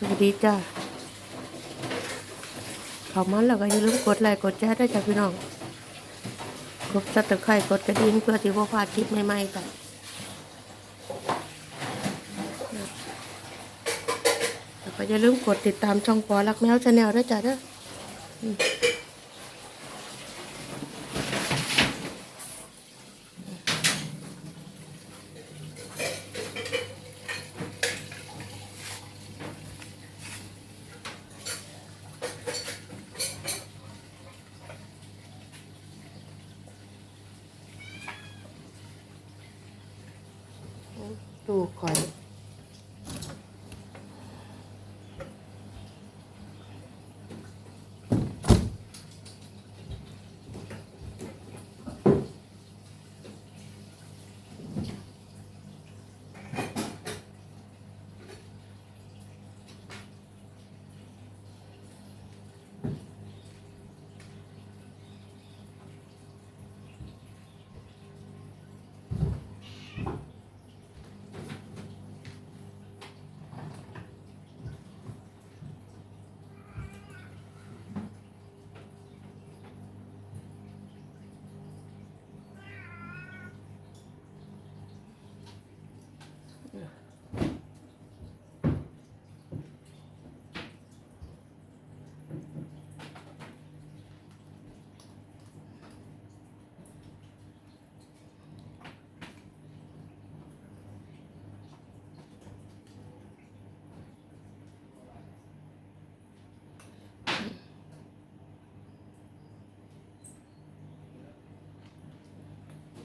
สวัสดีจ้าเข้ามาแล้วก็อย่าลืมกดไลค์กดแชร์ด้วยจ้าพี่น้องกดซับตะไคร่กดกระดิ่งเพื่อที่ว่าพลาดคลิปใหม่ๆกันแล้วก็อย่าลืมกดติดตามช่องปอรักแมวชาแนลด้วยจ้าเด้อ อืมดูคอย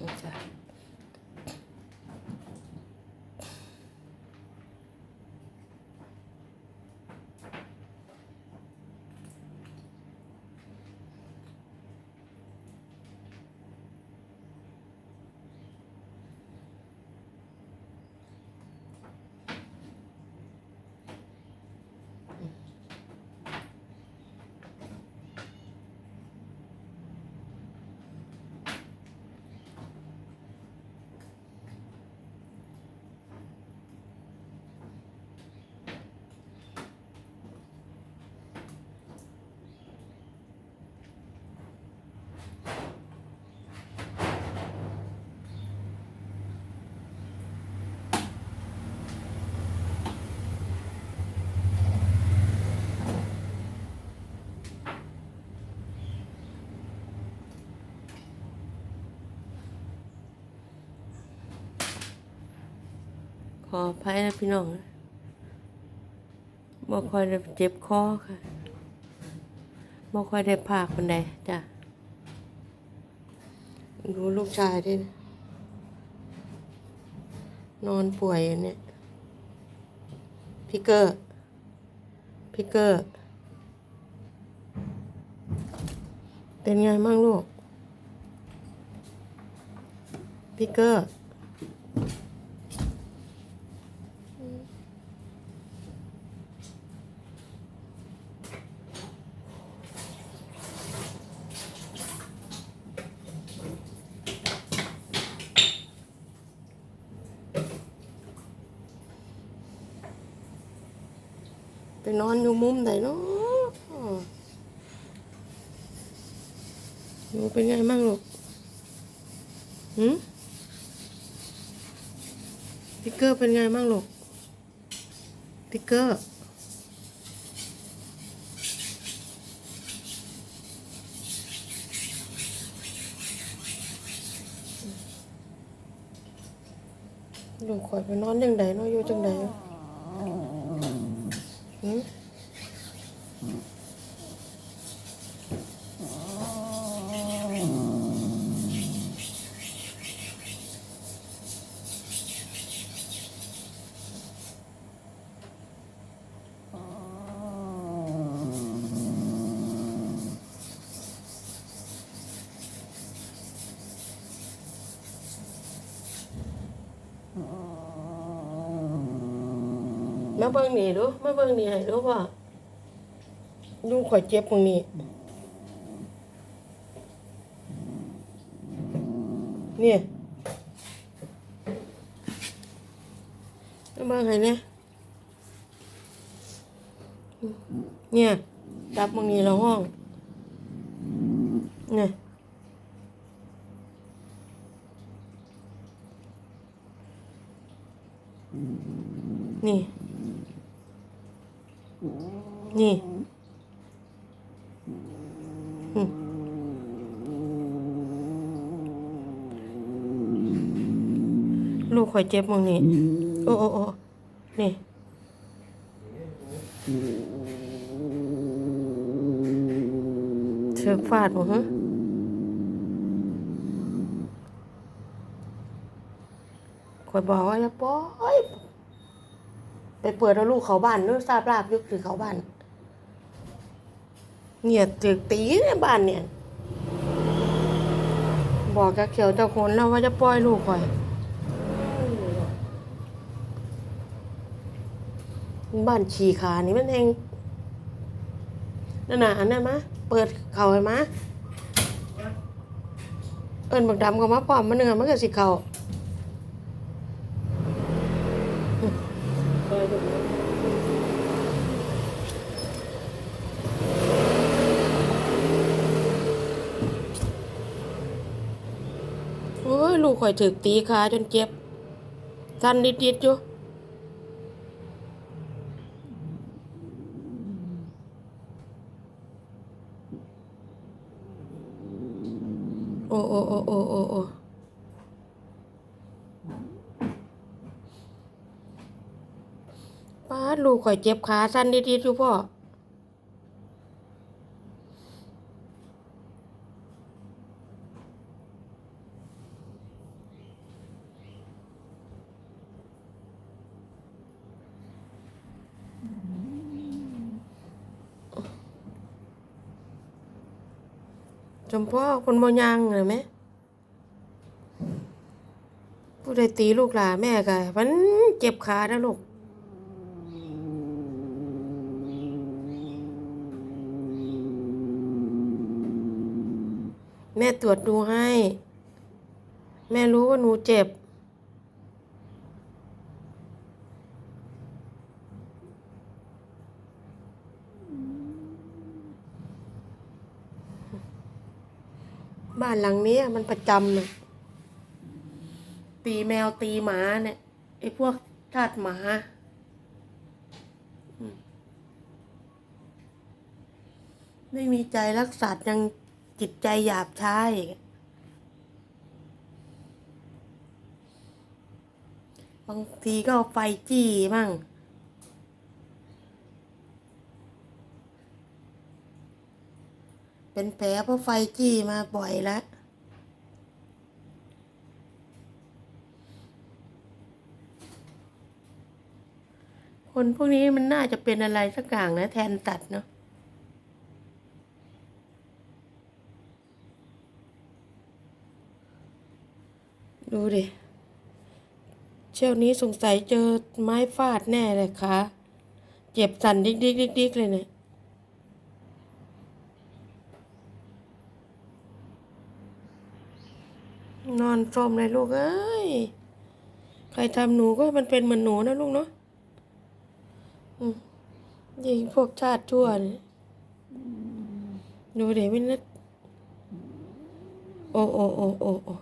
นี่จ้ ออภัยนะพี่น้องบ่ค่อยได้เจ็บคอค่ะบ่ค่อยได้พากมันใดจ้ะดูลูกชายด้วยนะนอนป่วยอยู่เนี่ยพี่เกอร์พี่เกอร์ เป็นไงบ้างลูกพี่เกอร์ ไปนอนอยู่มุมไหนเนาะหนูเป็นไงบ้างลูกหืมพิกเกอร์เป็นไงบ้างลูกพิกเกอร์ลูกข่อยไปนอนยังไงเนาะอยู่จังได หื มมาเบิ่งนี่ดูมาเบิ่งนี่ให้ดูว่าดูข่อยเจ็บตรงนี้ เนี่ยมาเบิ่งให้เนี่ยเนี่ยดับมึงนี่เราห้อง เนี่ยนี่ นี่ลูกข่อยเจ็บมึงนี่โอ้โอ้โอ้นี่เชือฟาดบ่ฮะคอยบอกว่าอย่าปล่อยไปเปิดเอาลูกเขาบ้านนู้นทราบราบยุคคือเขาบ้าน เนี่ยตึกตีในบ้านเนี่ย บอกกับเขียวเจ้าคนแล้วว่าจะปล่อยลูกคอยบ้านชีขานี่มันเองนั่นน่ะอันนั้นมะเปิดเขาให้มาเอิญบักดำก็มาพร้อมมันเนื้อมันก็สิเขาโอ้ย ลูก ข่อยถึกตีขาจนเจ็บสั่นนิดๆอยู่โอ้โอ้โอ้โอ้โอ้โอ้ป้าลูกข่อยเจ็บขาสั้นนิดๆอยู่พ่อ จมพ่อคนบ่ยังเหรอไหมผู้ใดตีลูกหลาแม่กะมันเจ็บขานะลูกแม่ตรวจดูให้ แม่รู้ว่าหนูเจ็บ บ้านหลังนี้มันประจำเลยตีแมวตีหมาเนี่ยไอ้พวกทาสหมาไม่มีใจรักสัตว์ยังจิตใจหยาบช้าอีกบางทีก็เอาไฟจี้มั่ง เป็นแผลเพราะไฟจี้มาบ่อยแล้วคนพวกนี้มันน่าจะเป็นอะไรสักอย่างนะ แทนตัดเนาะดูดิ เชี่ยวนี้สงสัยเจอไม้ฟาดแน่เลยค่ะ เจ็บสั่นดิกดิกดิกดิกเลยเนี่ย นอนสมเลยลูกเอ้ย ใครทำหนูก็มันเป็นเหมือนหนูนะลูกเนาะอยิงพวกชาติชั่วนี่ดูเดี๋ยวไม่นึกโอ้โอ้โอ้โอ้โอ้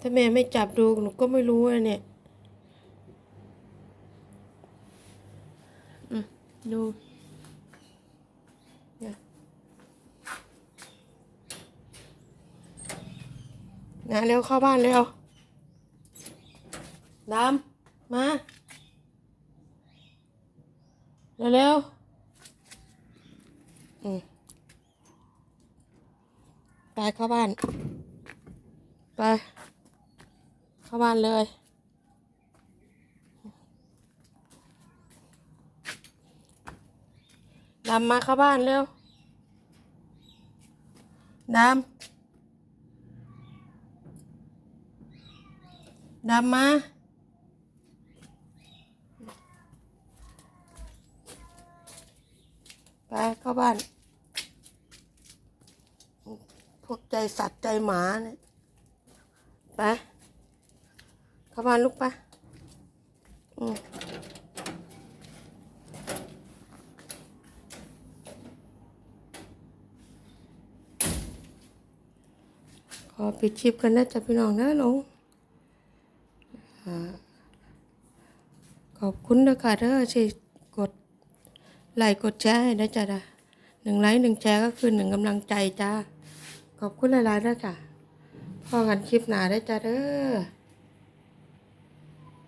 ถ้าแม่ไม่จับดูหนูก็ไม่รู้อะเนี่ย อืมดูเนี่ย นะเร็วเข้าบ้านเร็วดำมาเร็วๆอืมไปเข้าบ้าน ไป เข้าบ้านเลย ดำมาเข้าบ้านเร็ว ดำ ดำมาไปเข้าบ้าน พวกใจสัตว์ใจหมาเนี่ยไปเข้าบ้านลูกไปอืมขอปิดชิปกันนะจ๊ะพี่น้องนะลง ขอบคุณนะคะเด้อที่กดไลค์กดแชร์ให้นะจ๊ะนะหนึ่งไลค์หนึ่งแชร์ก็คือหนึ่งกำลังใจจ้าขอบคุณหลายๆนะจ๊ะพอกันคลิปหนาได้จ้าเด้อ